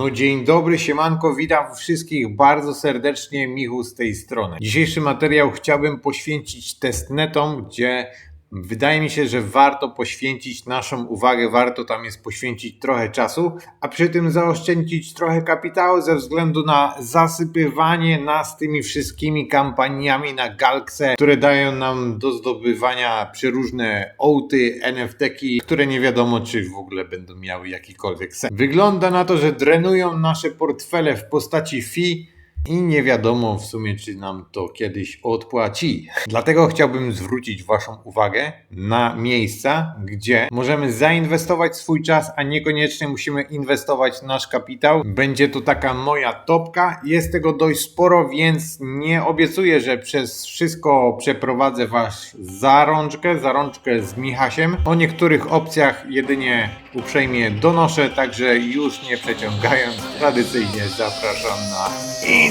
No dzień dobry, siemanko, witam wszystkich bardzo serdecznie, Michu z tej strony. Dzisiejszy materiał chciałbym poświęcić testnetom, gdzie wydaje mi się, że warto poświęcić naszą uwagę, warto tam jest poświęcić trochę czasu, a przy tym zaoszczędzić trochę kapitału ze względu na zasypywanie nas tymi wszystkimi kampaniami na Galkse, które dają nam do zdobywania przeróżne ołty, NFT-ki, które nie wiadomo czy w ogóle będą miały jakikolwiek sens. Wygląda na to, że drenują nasze portfele w postaci fee i nie wiadomo w sumie, czy nam to kiedyś odpłaci. Dlatego chciałbym zwrócić Waszą uwagę na miejsca, gdzie możemy zainwestować swój czas, a niekoniecznie musimy inwestować nasz kapitał. Będzie to taka moja topka. Jest tego dość sporo, więc nie obiecuję, że przez wszystko przeprowadzę Was za rączkę, za rączkę z Michasiem. O niektórych opcjach jedynie uprzejmie donoszę, także już nie przeciągając, tradycyjnie zapraszam na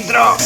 intro.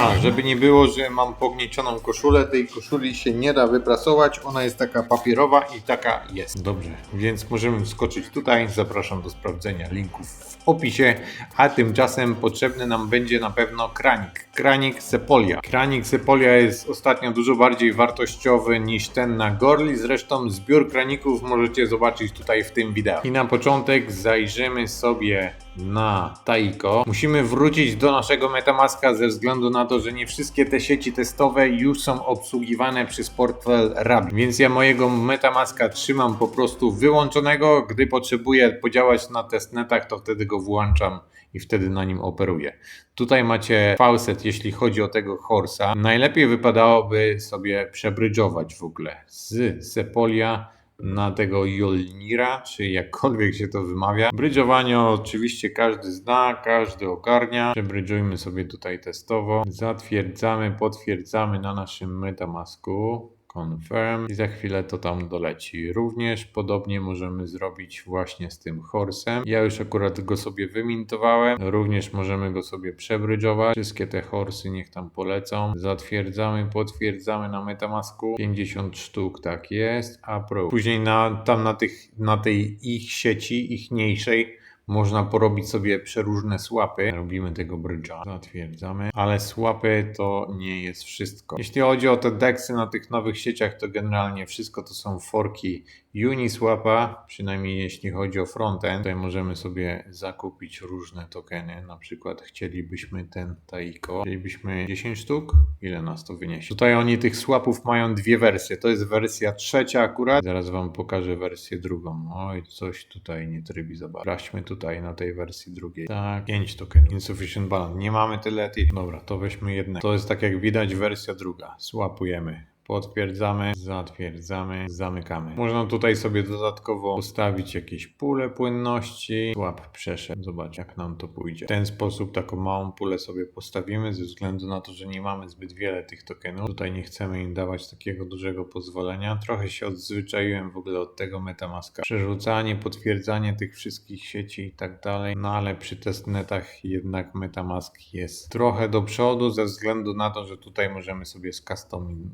A, żeby nie było, że mam pogniecioną koszulę, tej koszuli się nie da wyprasować, ona jest taka papierowa i taka jest. Dobrze, więc możemy wskoczyć tutaj, zapraszam do sprawdzenia linków w opisie, a tymczasem potrzebny nam będzie na pewno kranik, kranik Sepolia. Kranik Sepolia jest ostatnio dużo bardziej wartościowy niż ten na Gorli, zresztą zbiór kraników możecie zobaczyć tutaj w tym wideo. I na początek zajrzymy sobie na Taiko. Musimy wrócić do naszego Metamaska ze względu na to, że nie wszystkie te sieci testowe już są obsługiwane przez portfel Rabbit. Więc ja mojego Metamaska trzymam po prostu wyłączonego. Gdy potrzebuję podziałać na testnetach, to wtedy go włączam i wtedy na nim operuję. Tutaj macie faucet, jeśli chodzi o tego Horsa. Najlepiej wypadałoby sobie przebrydżować w ogóle z Sepolia na tego Jolnira, czy jakkolwiek się to wymawia. Brydżowanie oczywiście każdy zna, każdy ogarnia. Przebrydżujmy sobie tutaj testowo. Zatwierdzamy, potwierdzamy na naszym Metamasku. Confirm i za chwilę to tam doleci. Również podobnie możemy zrobić właśnie z tym horsem. Ja już akurat go sobie wymintowałem. Również możemy go sobie przebrydżować. Wszystkie te horsy niech tam polecą. Zatwierdzamy, potwierdzamy na Metamasku. 50 sztuk, tak jest. Approve. Później na, tam na, tych, na tej ich sieci, ichniejszej można porobić sobie przeróżne swapy. Robimy tego brydża, zatwierdzamy, ale swapy to nie jest wszystko. Jeśli chodzi o te deksy na tych nowych sieciach, to generalnie wszystko to są forki Uniswapa, przynajmniej jeśli chodzi o frontend. Tutaj możemy sobie zakupić różne tokeny, na przykład chcielibyśmy ten Taiko, chcielibyśmy 10 sztuk, ile nas to wyniesie? Tutaj oni tych swapów mają dwie wersje, to jest wersja trzecia akurat, zaraz wam pokażę wersję drugą. Oj, coś tutaj nie trybi za bardzo. Sprawdźmy tutaj na tej wersji drugiej. Tak, 5 tokenów. Insufficient balance. Nie mamy tyle. Dobra, to weźmy jedne. To jest tak jak widać wersja druga. Swapujemy. Potwierdzamy, zatwierdzamy, zamykamy. Można tutaj sobie dodatkowo ustawić jakieś pule płynności. Swap przeszedł. Zobacz jak nam to pójdzie. W ten sposób taką małą pulę sobie postawimy ze względu na to, że nie mamy zbyt wiele tych tokenów. Tutaj nie chcemy im dawać takiego dużego pozwolenia. Trochę się odzwyczaiłem w ogóle od tego Metamaska. Przerzucanie, potwierdzanie tych wszystkich sieci i tak dalej. No ale przy testnetach jednak Metamask jest trochę do przodu ze względu na to, że tutaj możemy sobie skastom,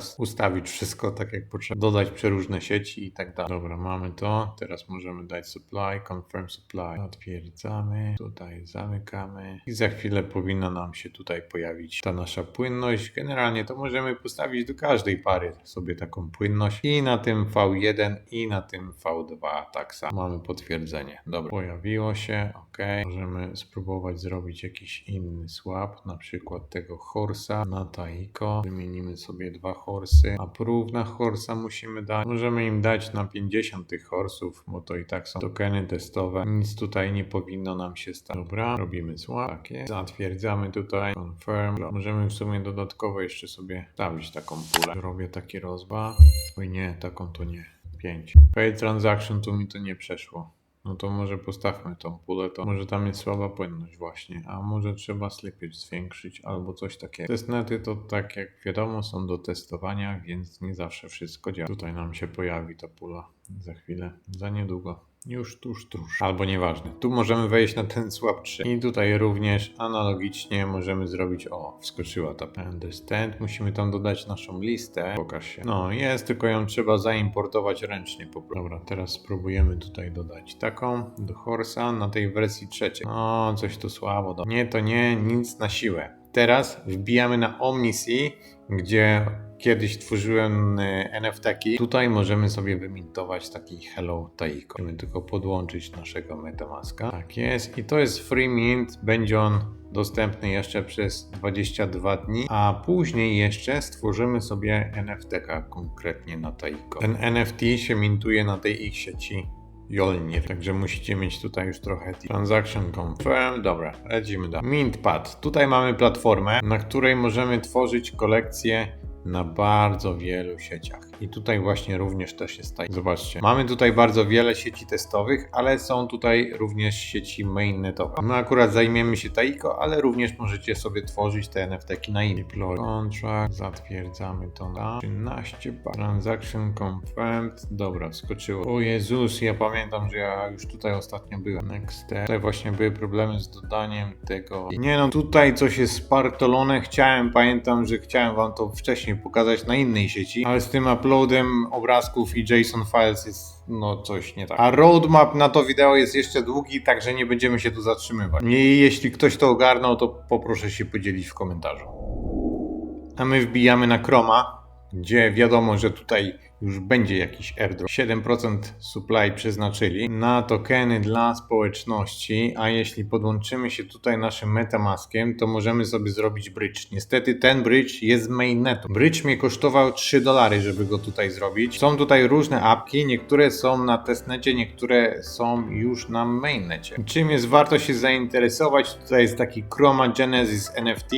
skas ustawić wszystko tak jak potrzeba. Dodać przeróżne sieci i tak dalej. Dobra, mamy to. Teraz możemy dać supply, confirm supply. Zatwierdzamy. Tutaj zamykamy. I za chwilę powinna nam się tutaj pojawić ta nasza płynność. Generalnie to możemy postawić do każdej pary sobie taką płynność. I na tym V1 i na tym V2 tak samo. Mamy potwierdzenie. Dobra, pojawiło się. OK. Możemy spróbować zrobić jakiś inny swap, na przykład tego Horsa na Taiko. Wymienimy sobie dwa Horsy. Approve na Horsa musimy dać. Możemy im dać na 50 tych Horsów, bo to i tak są tokeny testowe. Nic tutaj nie powinno nam się stać. Dobra, robimy swap. Tak jest. Zatwierdzamy tutaj. Confirm. Możemy w sumie dodatkowo jeszcze sobie stawić taką pulę. Robię taki rozba. Oj nie, taką to nie. 5. Pay transaction tu mi to nie przeszło. No to może postawmy tą pulę, to może tam jest słaba płynność właśnie, a może trzeba slippage zwiększyć albo coś takiego. Testnety to tak jak wiadomo są do testowania, więc nie zawsze wszystko działa. Tutaj nam się pojawi ta pula. Za chwilę, za niedługo. Już tuż, tuż. Albo nieważne. Tu możemy wejść na ten swap 3. I tutaj również analogicznie możemy zrobić. O, wskoczyła ta understand. Musimy tam dodać naszą listę. Pokaż się. No, jest, tylko ją trzeba zaimportować ręcznie po prostu. Dobra, teraz spróbujemy tutaj dodać taką do Horsa na tej wersji trzeciej. O, coś tu słabo. do- Nie, to nie, nic na siłę. Teraz wbijamy na OmniSea, gdzie kiedyś tworzyłem y, NFT-ki. Tutaj możemy sobie wymintować taki Hello Taiko. Musimy tylko podłączyć naszego Metamaska. Tak jest. I to jest free mint. Będzie on dostępny jeszcze przez 22 dni, a później jeszcze stworzymy sobie NFT-ka konkretnie na Taiko. Ten NFT się mintuje na tej ich sieci Jolnir, także musicie mieć tutaj już trochę transaction confirm. Dobra, lecimy dalej. Mintpad. Tutaj mamy platformę, na której możemy tworzyć kolekcje na bardzo wielu sieciach. I tutaj właśnie również też jest tak. Zobaczcie, mamy tutaj bardzo wiele sieci testowych, ale są tutaj również sieci mainnetowe. My akurat zajmiemy się Taiko, ale również możecie sobie tworzyć te NFT-ki na inny. Deploy contract, zatwierdzamy to na 13 bar. Transaction confirmed. Dobra, wskoczyło. O Jezus, ja pamiętam, że ja już tutaj ostatnio byłem. Next step. Tutaj właśnie były problemy z dodaniem tego. Nie no, tutaj coś jest spartolone. Chciałem, pamiętam, że chciałem wam to wcześniej pokazać na innej sieci, ale z tym uploadem obrazków i JSON files jest no coś nie tak. A roadmap na to wideo jest jeszcze długi, także nie będziemy się tu zatrzymywać. I jeśli ktoś to ogarnął, to poproszę się podzielić w komentarzu. A my wbijamy na Chroma, gdzie wiadomo, że tutaj już będzie jakiś airdrop. 7% supply przeznaczyli na tokeny dla społeczności, a jeśli podłączymy się tutaj naszym Metamaskiem, to możemy sobie zrobić bridge. Niestety ten bridge jest mainnetu. Bridge mnie kosztował 3 dolary, żeby go tutaj zrobić. Są tutaj różne apki, niektóre są na testnecie, niektóre są już na mainnecie. Czym jest warto się zainteresować? Tutaj jest taki Chroma Genesis NFT,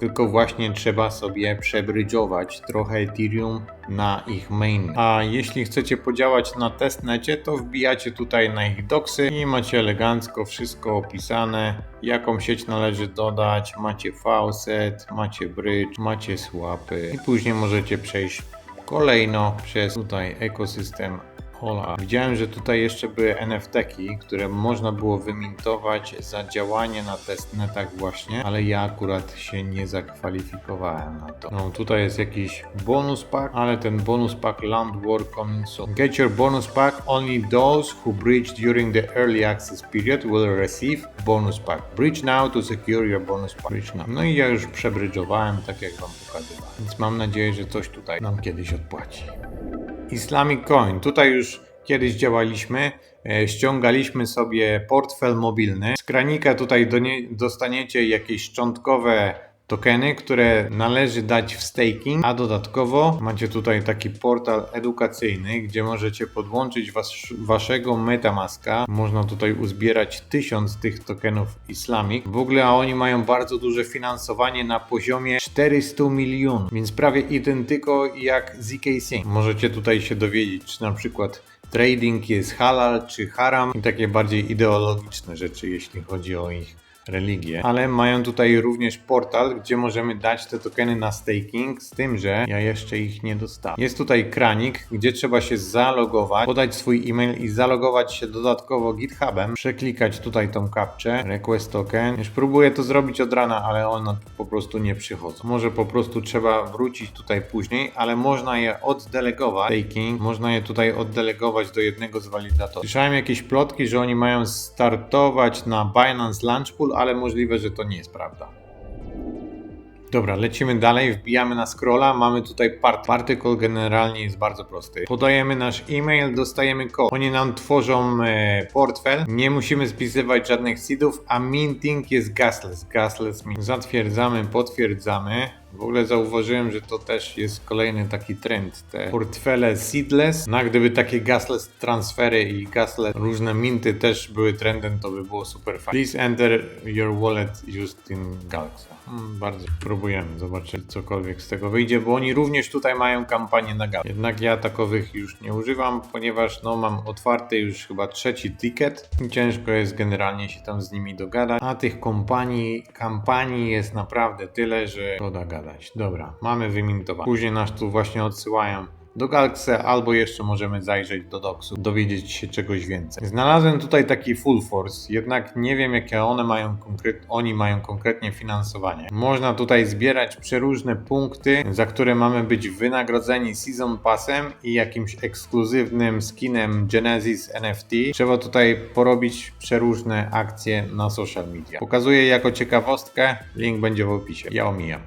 tylko właśnie trzeba sobie przebrydżować trochę Ethereum na ich main. A jeśli chcecie podziałać na testnecie, to wbijacie tutaj na ich doksy i macie elegancko wszystko opisane, jaką sieć należy dodać, macie faucet, macie bridge, macie swapy i później możecie przejść kolejno przez tutaj ekosystem Hola. Widziałem, że tutaj jeszcze były NFT-ki, które można było wymintować za działanie na testnetach właśnie, ale ja akurat się nie zakwalifikowałem na to. No tutaj jest jakiś bonus pack, ale ten bonus pack land war coming soon. Get your bonus pack, only those who bridge during the early access period will receive bonus pack. Bridge now to secure your bonus pack. Bridge now. No i ja już przebrydżowałem, tak jak wam pokazywałem. Więc mam nadzieję, że coś tutaj nam kiedyś odpłaci. Islamic Coin. Tutaj już kiedyś działaliśmy. E, ściągaliśmy sobie portfel mobilny. Z kranika tutaj do nie, dostaniecie jakieś szczątkowe tokeny, które należy dać w staking, a dodatkowo macie tutaj taki portal edukacyjny, gdzie możecie podłączyć was, waszego Metamaska. Można tutaj uzbierać tysiąc tych tokenów Islamic. W ogóle, a oni mają bardzo duże finansowanie na poziomie 400 milionów, więc prawie identyko jak ZK Sync. Możecie tutaj się dowiedzieć, czy na przykład trading jest halal czy haram i takie bardziej ideologiczne rzeczy, jeśli chodzi o ich religię. Ale mają tutaj również portal, gdzie możemy dać te tokeny na staking, z tym, że ja jeszcze ich nie dostałem. Jest tutaj kranik, gdzie trzeba się zalogować, podać swój e-mail i zalogować się dodatkowo GitHubem, przeklikać tutaj tą kapczę, request token. Już próbuję to zrobić od rana, ale one po prostu nie przychodzą. Może po prostu trzeba wrócić tutaj później, ale można je oddelegować. Staking, można je tutaj oddelegować do jednego z walidatorów. Słyszałem jakieś plotki, że oni mają startować na Binance Launch Pool, ale możliwe, że to nie jest prawda. Dobra, lecimy dalej, wbijamy na scrolla, mamy tutaj part. Partycle generalnie jest bardzo prosty. Podajemy nasz e-mail, dostajemy kod. Oni nam tworzą e, portfel, nie musimy spisywać żadnych seedów, a minting jest gasless, gasless mint. Zatwierdzamy, potwierdzamy. W ogóle zauważyłem, że to też jest kolejny taki trend. Te portfele seedless. No gdyby takie gasless transfery i gasless różne minty też były trendem, to by było super fajnie. Please enter your wallet used in Galaxy. Hmm, bardzo próbujemy zobaczyć cokolwiek z tego wyjdzie, bo oni również tutaj mają kampanię na Galaxy. Jednak ja takowych już nie używam, ponieważ no mam otwarty już chyba trzeci ticket ciężko jest generalnie się tam z nimi dogadać. A tych kompanii, kampanii jest naprawdę tyle, że szkoda gadać. Dobra, mamy wymintowane. Później nas tu właśnie odsyłają do Galaxy, albo jeszcze możemy zajrzeć do Doxu, dowiedzieć się czegoś więcej. Znalazłem tutaj taki Full Force, jednak nie wiem jakie one mają konkret, oni mają konkretnie finansowanie. Można tutaj zbierać przeróżne punkty, za które mamy być wynagrodzeni Season Passem i jakimś ekskluzywnym skinem Genesis NFT. Trzeba tutaj porobić przeróżne akcje na social media. Pokazuję jako ciekawostkę, link będzie w opisie. Ja omijam.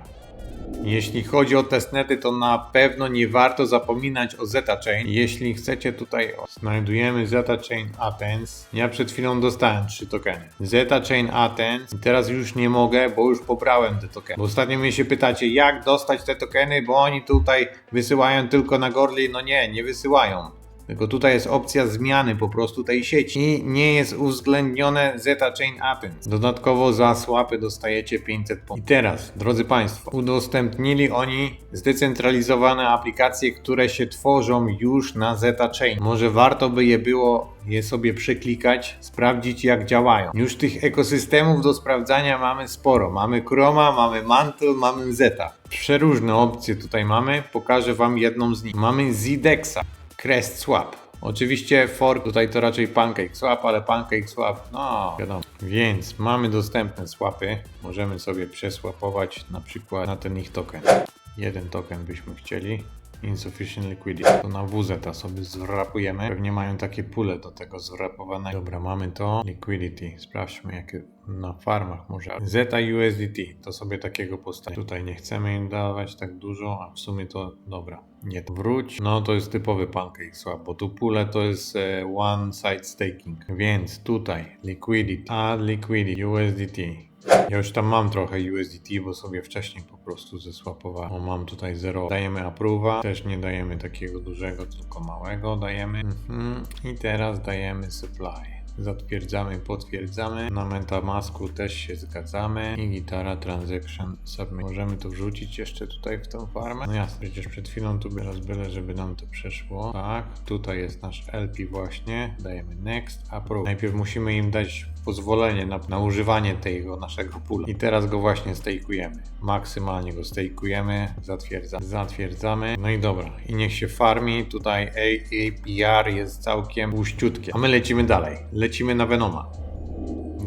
Jeśli chodzi o testnety, to na pewno nie warto zapominać o Zeta Chain. Jeśli chcecie tutaj, o, znajdujemy Zeta Chain Athens. Ja przed chwilą dostałem trzy tokeny. Zeta Chain Athens. I teraz już nie mogę, bo już pobrałem te tokeny. Bo ostatnio mnie się pytacie, jak dostać te tokeny, bo oni tutaj wysyłają tylko na Gorli. No nie, nie wysyłają. Tylko tutaj jest opcja zmiany po prostu tej sieci i nie jest uwzględnione Zeta Chain Athens. Dodatkowo za słapy dostajecie 500 punktów. I teraz, drodzy Państwo, udostępnili oni zdecentralizowane aplikacje, które się tworzą już na Zeta Chain. Może warto by je było je sobie przeklikać, sprawdzić jak działają. Już tych ekosystemów do sprawdzania mamy sporo. Mamy Chroma, mamy Mantle, mamy Zeta. Przeróżne opcje tutaj mamy. Pokażę Wam jedną z nich. Mamy Zidexa. Crest Swap. Oczywiście fork tutaj to raczej Pancake Swap, ale Pancake Swap, no wiadomo. Więc mamy dostępne swapy. Możemy sobie przeswapować na przykład na ten ich token. Jeden token byśmy chcieli. Insufficient liquidity. To na WZ sobie zwrapujemy. Pewnie mają takie pule do tego zwrapowanego. Dobra, mamy to. Liquidity. Sprawdźmy jakie na farmach może. Zeta USDT. To sobie takiego postawię. Tutaj nie chcemy im dawać tak dużo, a w sumie to dobra. Nie. Wróć. No to jest typowy pancake swap, bo tu pule to jest e, one side staking. Więc tutaj liquidity. Add liquidity USDT. Ja już tam mam trochę USDT, bo sobie wcześniej po prostu zesłapowałem. O, mam tutaj 0. Dajemy approve'a. Też nie dajemy takiego dużego, tylko małego dajemy. Mhm. I teraz dajemy supply. Zatwierdzamy, potwierdzamy. Na MetaMasku też się zgadzamy. I gitara transaction submit. Możemy to wrzucić jeszcze tutaj w tą farmę. No jasne, przecież przed chwilą tu teraz byle, żeby nam to przeszło. Tak, tutaj jest nasz LP właśnie. Dajemy next, approve. Najpierw musimy im dać pozwolenie na, na używanie tego naszego pula. I teraz go właśnie stejkujemy. Maksymalnie go stejkujemy, zatwierdzamy. Zatwierdzamy. No i dobra. I niech się farmi. Tutaj APR jest całkiem puściutkie. A my lecimy dalej. Lecimy na Venoma.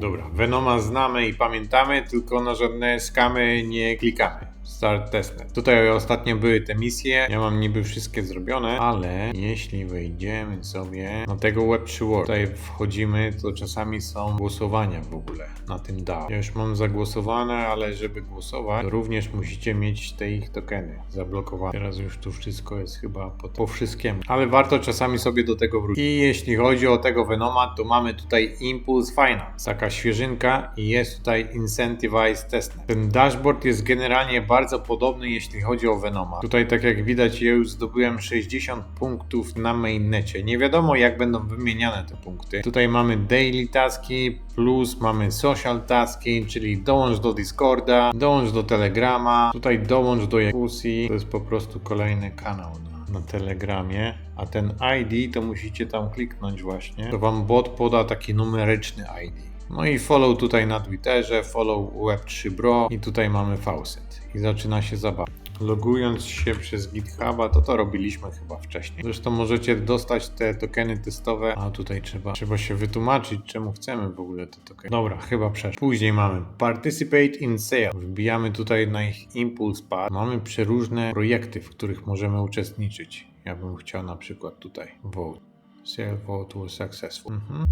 Dobra, Venoma znamy i pamiętamy, tylko na żadne skamy nie klikamy. Start testnet. Tutaj ostatnio były te misje, ja mam niby wszystkie zrobione, ale jeśli wejdziemy sobie na tego Web3 World, tutaj wchodzimy, to czasami są głosowania w ogóle na tym DAO. Ja już mam zagłosowane, ale żeby głosować, również musicie mieć te ich tokeny zablokowane. Teraz już tu wszystko jest chyba po, po wszystkiemu, ale warto czasami sobie do tego wrócić. I jeśli chodzi o tego Venoma, to mamy tutaj Impulse Finance, taka świeżynka i jest tutaj Incentivized Testnet. Ten dashboard jest generalnie bardzo podobny, jeśli chodzi o Venoma. Tutaj, tak jak widać, ja już zdobyłem 60 punktów na mainnecie. Nie wiadomo, jak będą wymieniane te punkty. Tutaj mamy daily taski, plus mamy social taski, czyli dołącz do Discorda, dołącz do Telegrama, tutaj dołącz do Jacuzzi. To jest po prostu kolejny kanał na, na Telegramie. A ten ID to musicie tam kliknąć właśnie. To wam bot poda taki numeryczny ID. No i follow tutaj na Twitterze, follow Web3 Bro i tutaj mamy faucet. I zaczyna się zabawa. Logując się przez GitHuba, to to robiliśmy chyba wcześniej. Zresztą możecie dostać te tokeny testowe, a tutaj trzeba, trzeba się wytłumaczyć, czemu chcemy w ogóle te tokeny. Dobra, chyba przeszło. Później mamy Participate in Sale. Wbijamy tutaj na ich Impulse Pad. Mamy przeróżne projekty, w których możemy uczestniczyć. Ja bym chciał na przykład tutaj Vote. Sale vote was successful. Mhm.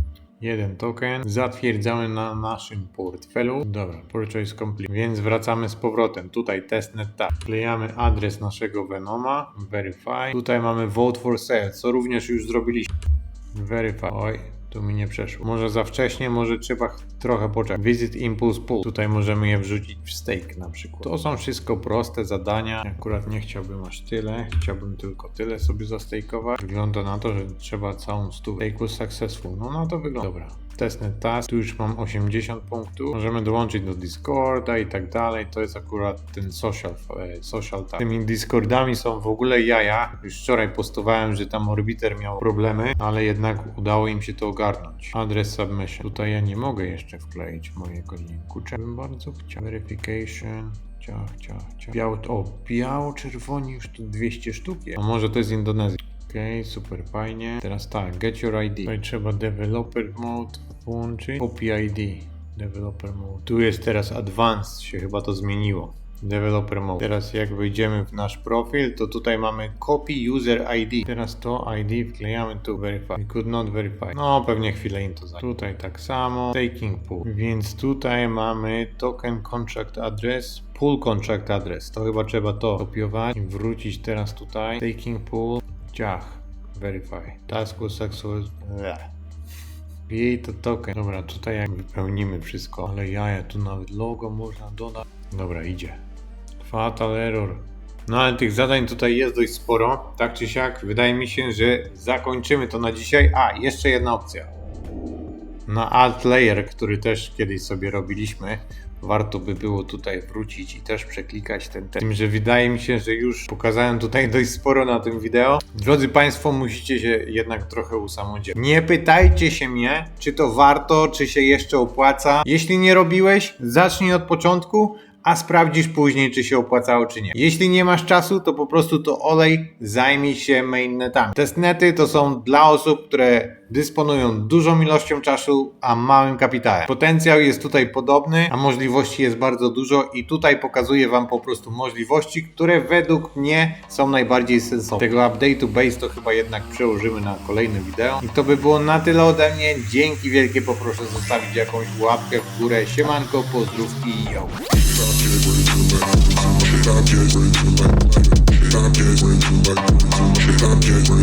Jeden token. Zatwierdzamy na naszym portfelu. Dobra, purchase complete. Więc wracamy z powrotem. Tutaj testnet tak. Wklejamy adres naszego Venoma. Verify. Tutaj mamy vote for sale, co również już zrobiliśmy. Verify. Oj, tu mi nie przeszło. Może za wcześnie, może trzeba ch- trochę poczekać. Visit Impulse Pool. Tutaj możemy je wrzucić w stake na przykład. To są wszystko proste zadania. Akurat nie chciałbym aż tyle. Chciałbym tylko tyle sobie zastejkować. Wygląda na to, że trzeba całą stówę. Stake was successful. No na to wygląda. Dobra. Testnet task, tu już mam 80 punktów. Możemy dołączyć do Discorda i tak dalej. To jest akurat ten social, e, social task. Tymi Discordami są w ogóle jaja. Już wczoraj postowałem, że tam Orbiter miał problemy, ale jednak udało im się to ogarnąć. Adres submission. Tutaj ja nie mogę jeszcze wkleić mojego linku. Bym bardzo chciał. Verification. ciach, ciach, ciach. Biało, o, biało-czerwoni już tu 200 sztuk. A może to jest Indonezja. Okej, super fajnie. Teraz tak, get your ID. Tutaj trzeba developer mode włączyć. Copy ID. Developer mode. Tu jest teraz advanced, się chyba to zmieniło. Developer mode. Teraz jak wejdziemy w nasz profil, to tutaj mamy copy user ID. Teraz to ID wklejamy tu verify. We could not verify. No pewnie chwilę im to zajmie. Tutaj tak samo. Taking pool. Więc tutaj mamy token contract address. Pool contract address. To chyba trzeba to kopiować wrócić teraz tutaj. Taking pool. Ciach. Verify. Task was successful. Jej to token. Dobra, tutaj jak wypełnimy wszystko. Ale jaja, tu nawet logo można dodać. Dobra, idzie. Fatal error. No ale tych zadań tutaj jest dość sporo. Tak czy siak, wydaje mi się, że zakończymy to na dzisiaj. A, jeszcze jedna opcja. Na alt layer, który też kiedyś sobie robiliśmy. Warto by było tutaj wrócić i też przeklikać ten tekst. Tym, że wydaje mi się, że już pokazałem tutaj dość sporo na tym wideo. Drodzy Państwo, musicie się jednak trochę usamodzielnić. Nie pytajcie się mnie, czy to warto, czy się jeszcze opłaca. Jeśli nie robiłeś, zacznij od początku, a sprawdzisz później, czy się opłacało, czy nie. Jeśli nie masz czasu, to po prostu to olej, zajmij się mainnetami. Testnety to są dla osób, które dysponują dużą ilością czasu, a małym kapitałem. Potencjał jest tutaj podobny, a możliwości jest bardzo dużo i tutaj pokazuję Wam po prostu możliwości, które według mnie są najbardziej sensowne. Tego update'u base to chyba jednak przełożymy na kolejne wideo. I to by było na tyle ode mnie. Dzięki wielkie, poproszę zostawić jakąś łapkę w górę. Siemanko, pozdrówki i yo. Shit, I'm just